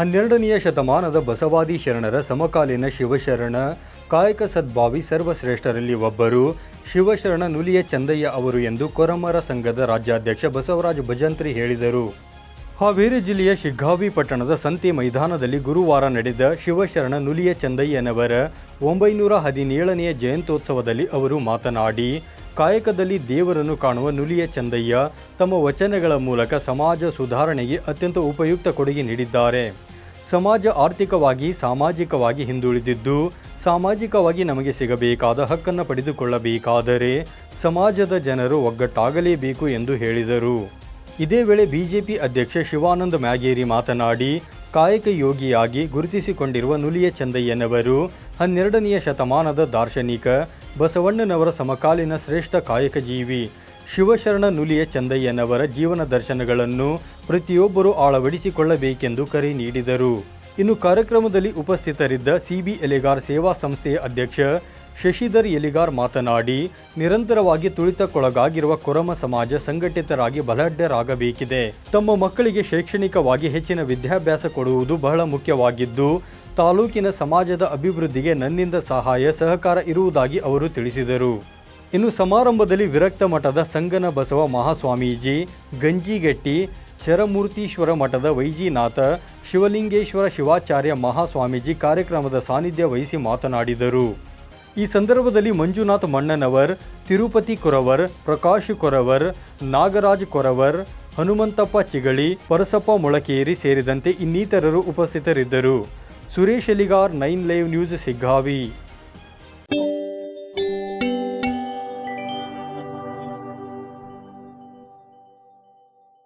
ಹನ್ನೆರಡನೆಯ ಶತಮಾನದ ಬಸವಾದಿ ಶರಣರ ಸಮಕಾಲೀನ ಶಿವಶರಣ, ಕಾಯಕ ಸದ್ಭಾವಿ ಸರ್ವಶ್ರೇಷ್ಠರಲ್ಲಿ ಒಬ್ಬರು ಶಿವಶರಣ ನುಲಿಯ ಚಂದಯ್ಯ ಅವರು ಎಂದು ಕೊರಮರ ಸಂಘದ ರಾಜ್ಯಾಧ್ಯಕ್ಷ ಬಸವರಾಜ ಭಜಂತ್ರಿ ಹೇಳಿದರು. ಹಾವೇರಿ ಜಿಲ್ಲೆಯ ಶಿಗ್ಗಾವಿ ಪಟ್ಟಣದ ಸಂತೆ ಮೈದಾನದಲ್ಲಿ ಗುರುವಾರ ನಡೆದ ಶಿವಶರಣ ನುಲಿಯ ಚಂದಯ್ಯನವರ ಒಂಬೈನೂರ ಹದಿನೇಳನೆಯ ಜಯಂತ್ಯೋತ್ಸವದಲ್ಲಿ ಅವರು ಮಾತನಾಡಿ, ಕಾಯಕದಲ್ಲಿ ದೇವರನ್ನು ಕಾಣುವ ನುಲಿಯ ಚಂದಯ್ಯ ತಮ್ಮ ವಚನಗಳ ಮೂಲಕ ಸಮಾಜ ಸುಧಾರಣೆಗೆ ಅತ್ಯಂತ ಉಪಯುಕ್ತ ಕೊಡುಗೆ ನೀಡಿದ್ದಾರೆ. ಸಮಾಜ ಆರ್ಥಿಕವಾಗಿ, ಸಾಮಾಜಿಕವಾಗಿ ಹಿಂದುಳಿದಿದ್ದು, ಸಾಮಾಜಿಕವಾಗಿ ನಮಗೆ ಸಿಗಬೇಕಾದ ಹಕ್ಕನ್ನು ಪಡೆದುಕೊಳ್ಳಬೇಕಾದರೆ ಸಮಾಜದ ಜನರು ಒಗ್ಗಟ್ಟಾಗಲೇಬೇಕು ಎಂದು ಹೇಳಿದರು. ಇದೇ ವೇಳೆ ಬಿಜೆಪಿ ಅಧ್ಯಕ್ಷ ಶಿವಾನಂದ ಮ್ಯಾಗೇರಿ ಮಾತನಾಡಿ, ಕಾಯಕ ಯೋಗಿಯಾಗಿ ಗುರುತಿಸಿಕೊಂಡಿರುವ ನುಲಿಯ ಚಂದಯ್ಯನವರು ಹನ್ನೆರಡನೆಯ ಶತಮಾನದ ದಾರ್ಶನಿಕ, ಬಸವಣ್ಣನವರ ಸಮಕಾಲೀನ ಶ್ರೇಷ್ಠ ಕಾಯಕ ಜೀವಿ ಶಿವಶರಣ ನುಲಿಯ ಚಂದಯ್ಯನವರ ಜೀವನ ದರ್ಶನಗಳನ್ನು ಪ್ರತಿಯೊಬ್ಬರೂ ಅಳವಡಿಸಿಕೊಳ್ಳಬೇಕೆಂದು ಕರೆ ನೀಡಿದರು. ಇನ್ನು ಕಾರ್ಯಕ್ರಮದಲ್ಲಿ ಉಪಸ್ಥಿತರಿದ್ದ ಸಿಬಿ ಎಲೆಗಾರ್ ಸೇವಾ ಸಂಸ್ಥೆಯ ಅಧ್ಯಕ್ಷ ಶಶಿಧರ್ ಎಲಿಗಾರ್ ಮಾತನಾಡಿ, ನಿರಂತರವಾಗಿ ತುಳಿತಕ್ಕೊಳಗಾಗಿರುವ ಕೊರಮ ಸಮಾಜ ಸಂಘಟಿತರಾಗಿ ಬಲಾಢ್ಯರಾಗಬೇಕಿದೆ ತಮ್ಮ ಮಕ್ಕಳಿಗೆ ಶೈಕ್ಷಣಿಕವಾಗಿ ಹೆಚ್ಚಿನ ವಿದ್ಯಾಭ್ಯಾಸ ಕೊಡುವುದು ಬಹಳ ಮುಖ್ಯವಾಗಿದ್ದು, ತಾಲೂಕಿನ ಸಮಾಜದ ಅಭಿವೃದ್ಧಿಗೆ ನನ್ನಿಂದ ಸಹಾಯ, ಸಹಕಾರ ಇರುವುದಾಗಿ ಅವರು ತಿಳಿಸಿದರು. ಇನ್ನು ಸಮಾರಂಭದಲ್ಲಿ ವಿರಕ್ತ ಮಠದ ಸಂಗನ ಬಸವ ಮಹಾಸ್ವಾಮೀಜಿ, ಗಂಜಿಗಟ್ಟಿ ಚರಮೂರ್ತೀಶ್ವರ ಮಠದ ವೈಜಿನಾಥ ಶಿವಲಿಂಗೇಶ್ವರ ಶಿವಾಚಾರ್ಯ ಮಹಾಸ್ವಾಮೀಜಿ ಕಾರ್ಯಕ್ರಮದ ಸಾನ್ನಿಧ್ಯ ವಹಿಸಿ ಮಾತನಾಡಿದರು. ಈ ಸಂದರ್ಭದಲ್ಲಿ ಮಂಜುನಾಥ್ ಮಣ್ಣನವರ್, ತಿರುಪತಿ ಕೊರವರ್, ಪ್ರಕಾಶ್ ಕೊರವರ್, ನಾಗರಾಜ್ ಕೊರವರ್, ಹನುಮಂತಪ್ಪ ಚಿಗಳಿ, ಪರಸಪ್ಪ ಮೊಳಕೇರಿ ಸೇರಿದಂತೆ ಇನ್ನಿತರರು ಉಪಸ್ಥಿತರಿದ್ದರು. Suresh Eligar nine live news, Siggavi.